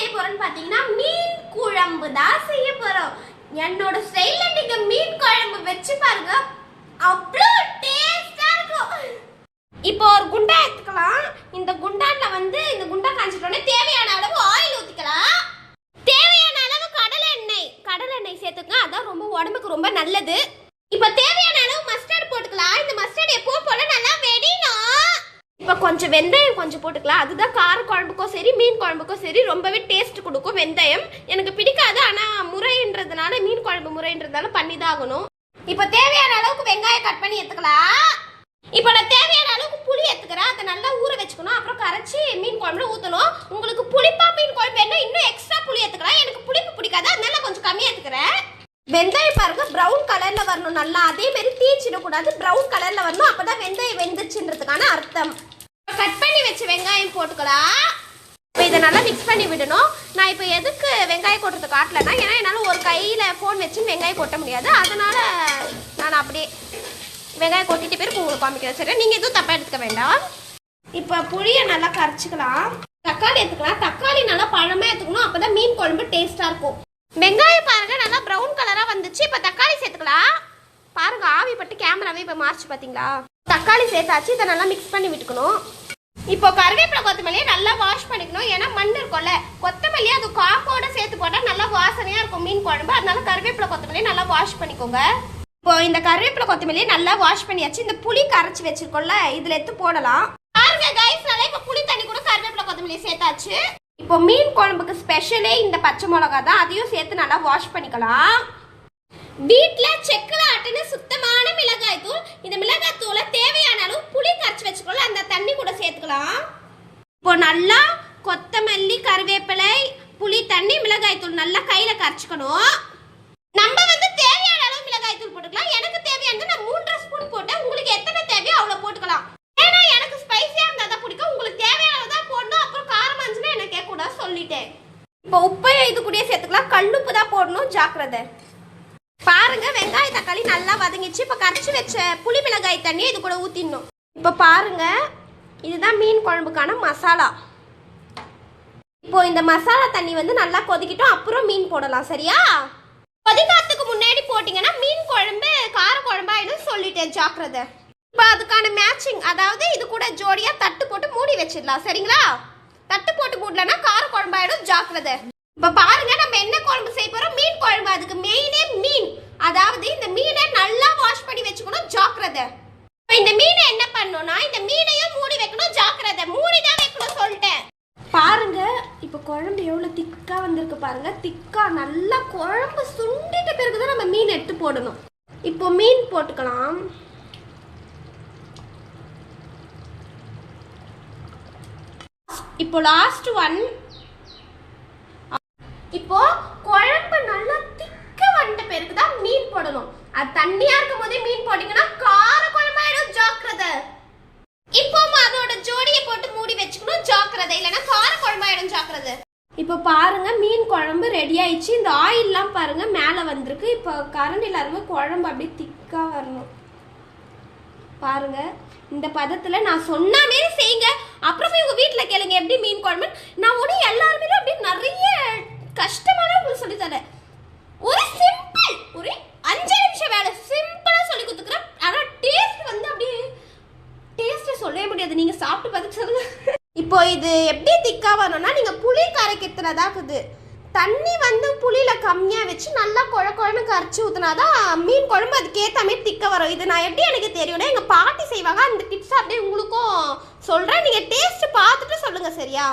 செய்ய போறோம்னு பாத்தீங்கன்னா மீன் குழம்பு தான் செய்ய போறோம். என்னோட ஸ்டைல்ல நீங்க மீன் குழம்பு வச்சு பாருங்க. அப்புறம் டேஸ்டா இருக்கும் இப்போ ஒரு குண்டா எடுத்துக்கலாம் இந்த குண்டான்ல வந்து இந்த குண்டா காஞ்சிட்டோன்னே தேவையான அளவு ஆயில் ஊத்திக்கலாம் தேவையான அளவு கடலை எண்ணெய் கடலை எண்ணெய் சேர்த்துக்கங்க அதான் ரொம்ப உடம்புக்கு ரொம்ப நல்லது இப்போ தேவையான அளவு மஸ்டர்ட் போட்டுக்கலாம் இந்த மஸ்டர்ட் எப்பவும் போல நல்லா வெடிணும் இப்போ கொஞ்சம் வெந்தயம் கொஞ்சம் போட்டுக்கலாம். அதுதான் கார குழம்புக்கும் சரி மீன் குழம்புக்கும் சரி ரொம்பவே டேஸ்ட் கொடுக்கும் வெந்தயம். எனக்கு பிடிக்காது ஆனால் முறைன்றதுனால மீன் குழம்பு முறைன்றதுனால பண்ணி தான் ஆகணும் இப்போ தேவையான அளவுக்கு வெங்காயம் கட் பண்ணி எடுத்துக்கலாம். இப்போ நான் தேவையான அளவுக்கு புளி எடுத்துக்கிறேன். அதை நல்லா ஊற வச்சுக்கணும். அப்புறம் கரைச்சி மீன் குழம்புல ஊற்றணும் உங்களுக்கு புளிப்பா மீன் குழம்பு என்ன இன்னும் எக்ஸ்ட்ரா புளி எடுத்துக்கலாம். எனக்கு புளிப்பு பிடிக்காது. அதனால கொஞ்சம் கம்மியாக எடுத்துக்கிறேன். வெந்தயம் பாருங்க ப்ரௌன் கலர்ல வரணும் நல்லா. அதே மாதிரி தீச்சிடக்கூடாது ப்ரௌன் கலர்ல வரணும். அப்பதான் வெந்தயம் வெந்துச்சுன்றதுக்கான அர்த்தம். கட் பண்ணி வச்ச வெங்காயம் போட்டுக்கலாம் இப்போ இதை நல்லா மிக்ஸ் பண்ணி விடணும். நான் இப்போ எதுக்கு வெங்காயம் கொட்டுறது காட்டலன்னா ஏன்னா என்னால் ஒரு கையில் ஃபோன் வச்சு வெங்காயம் கொட்ட முடியாது. அதனால் நான் அப்படியே வெங்காயம் கொட்டிட்டு பிறகு உங்களுக்கு காமிக்கிறேன் சரி நீங்கள் எதுவும் தப்பாக எடுத்துக்க வேண்டாம். இப்போ புளியை நல்லா கரைச்சிக்கலாம். தக்காளி எடுத்துக்கலாம். தக்காளி நல்லா பழமாக எடுத்துக்கணும். அப்போ தான் மீன் குழம்பு டேஸ்ட்டாக இருக்கும். வெங்காயம் பாருங்க நல்லா ப்ரௌன் கலராக வந்துச்சு. இப்போ தக்காளி சேர்த்துக்கலாம். பாருங்க ஆவி பட்டு கேமராவே இப்போ மாறிச்சு பார்த்தீங்களா தக்காளி சேர்த்தாச்சு. இதை நல்லா மிக்ஸ் பண்ணி விட்டுக்கணும். இப்போ கருவேப்பிலை கொத்தமல்லியை நல்லா வாஷ் பண்ணிக்கணும். ஏன்னா மண் இருக்கும்ல. கொத்தமல்லி அது காக்கோட சேர்த்து போட்டால் நல்லா வாசனையாக இருக்கும் மீன் குழம்பு. அதனால கருவேப்பிலை கொத்தமல்லியை நல்லா வாஷ் பண்ணிக்கோங்க. இப்போ இந்த கருவேப்பிலை கொத்தமல்லியை நல்லா வாஷ் பண்ணியாச்சு. இந்த புளி கரைச்சி வச்சிருக்கோம்ல இதுல எடுத்து போடலாம். பாருங்க கைஸ் நல்லா இப்போ புளி தண்ணி கூட கருவேப்பிலை கொத்தமல்லியை சேர்த்தாச்சு. இப்போ மீன் குழம்புக்கு ஸ்பெஷலே இந்த பச்சை மிளகா தான். அதையும் சேர்த்து நல்லா வாஷ் பண்ணிக்கலாம். வீட்டில் செக்கில் ஆட்டுன்னு சுத்தமான மிளகாய் தூள் இந்த மிளகாய் தூளை தேவையான அளவு புளி கரைச்சி வச்சுக்கோல அந்த தண்ணி கூட சேர்த்துக்கலாம் இப்போ நல்லா கொத்தமல்லி கருவேப்பிலை புளி தண்ணி மிளகாய் தூள் நல்லா கையில கரைச்சிக்கணும். நம்ம வந்து தேவையான அளவு மிளகாய் தூள் போட்டுக்கலாம். எனக்கு தேவையானது நான் மூன்றரை ஸ்பூன் போட்டேன். உங்களுக்கு எத்தனை தேவையோ அவ்வளவு போட்டுக்கலாம். ஏன்னா எனக்கு ஸ்பைசியா இருந்தா தான் பிடிக்கும். உங்களுக்கு தேவையானது தான் போடணும். அப்புறம் காரமா இருந்துச்சுன்னா எனக்கு கேட்க கூடாது சொல்லிட்டேன். இப்போ உப்பையும் இது கூடயே சேர்த்துக்கலாம். கல்லுப்பு தான் போடணும். ஜாக்கிரதை. பாருங்க வெங்காய தக்காளி நல்லா வதங்கிச்சு இப்போ கரைச்சி வச்ச புளி மிளகாய் தண்ணி இது கூட ஊத்திடணும். இப்போ பாருங்க இதுதான் மீன் குழம்புக்கான மசாலா. இப்போ இந்த மசாலா தண்ணி வந்து நல்லா கொதிக்கிட்டோம். அப்புறம் மீன் போடலாம் சரியா? கொதிக்கிறதுக்கு முன்னாடி போட்டீங்கன்னா மீன் குழம்பு கார குழம்பாயிடும் சொல்லிட்டேன் ஜாக்கிரதை. இப்போ அதுக்கான மேட்சிங் அதாவது இது கூட ஜோடியா தட்டு போட்டு மூடி வச்சிடலாம் சரிங்களா? தட்டு போட்டு மூடலன்னா கார குழம்பாயிடும் ஜாக்கிரதை. இப்போ பாருங்க நம்ம என்ன குழம்பு செய்ய போறோம்? மீன் குழம்பு அதுக்கு மெயினே மீன் அதாவது இந்த மீனை நல்லா வாஷ் பண்ணி வச்சுக்கணும் ஜாக்கிரதை இப்ப இந்த மீனை என்ன பண்ணணும்னா இந்த மீனையும் மூடி வைக்கணும் ஜாக்கிரதை மூடி தான் வைக்கணும் சொல்லிட்டேன் பாருங்க இப்ப எவ்வளோ திக்காக திக்கா வந்திருக்கு பாருங்க. திக்கா நல்லா குழம்பு சுண்டிட்ட பிறகு தான் நம்ம மீன் எடுத்து போடணும். இப்போ மீன் போட்டுக்கலாம். இப்போ லாஸ்ட் ஒன் இப்போ குழம்பு நல்லா திக்க வந்த பிறகு தான் மீன் போடணும். அது தண்ணியா இருக்கும் போதே மீன் போட்டீங்கன்னா கார குழம்பாயிடும் ஜாக்கிரதை. இப்போ அதோட ஜோடியை போட்டு மூடி வச்சுக்கணும் ஜாக்கிரதை. இல்லைன்னா கார குழம்பாயிடும் ஜாக்கிரதை. இப்போ பாருங்க மீன் குழம்பு ரெடி ஆயிடுச்சு. இந்த ஆயில்லாம் பாருங்க மேலே வந்திருக்கு. இப்போ கரண்ட் இல்லாதவங்க குழம்பு அப்படியே திக்காக வரணும். பாருங்க இந்த பதத்தில் நான் சொன்ன மாரி செய்யுங்க. அப்புறமே உங்கள் வீட்டில் கேளுங்க எப்படி மீன் குழம்பு? நான் உடனே எல்லாருமே அப்படியே நிறைய கஷ்டமான உங்களுக்கு சொல்லி தரேன். ஒரு சிம்பிள் ஒரு அஞ்சு நிமிஷம் வேலை. சிம்பிளாக சொல்லி கொடுத்துக்கிறேன். ஆனால் டேஸ்ட் வந்து அப்படியே டேஸ்ட்டை சொல்லவே முடியாது. நீங்கள் சாப்பிட்டு பார்த்து சொல்லுங்கள் இப்போ இது எப்படி திக்கா வரணும்னா நீங்கள் புளி கரைக்கிறதுல தான் இருக்குது தண்ணி வந்து புளியில் கம்மியாக வச்சு நல்லா குழ குழன்னு கரைச்சி ஊத்துனாதான் மீன் குழம்பு அதுக்கேற்ற மாதிரி திக்க வரும். இது நான் எப்படி எனக்கு தெரியும்னா எங்கள் பாட்டி செய்வாங்க. அந்த டிப்ஸ் அப்படியே உங்களுக்கும் சொல்கிறேன் நீங்கள் டேஸ்ட்டு பார்த்துட்டு சொல்லுங்கள் சரியா?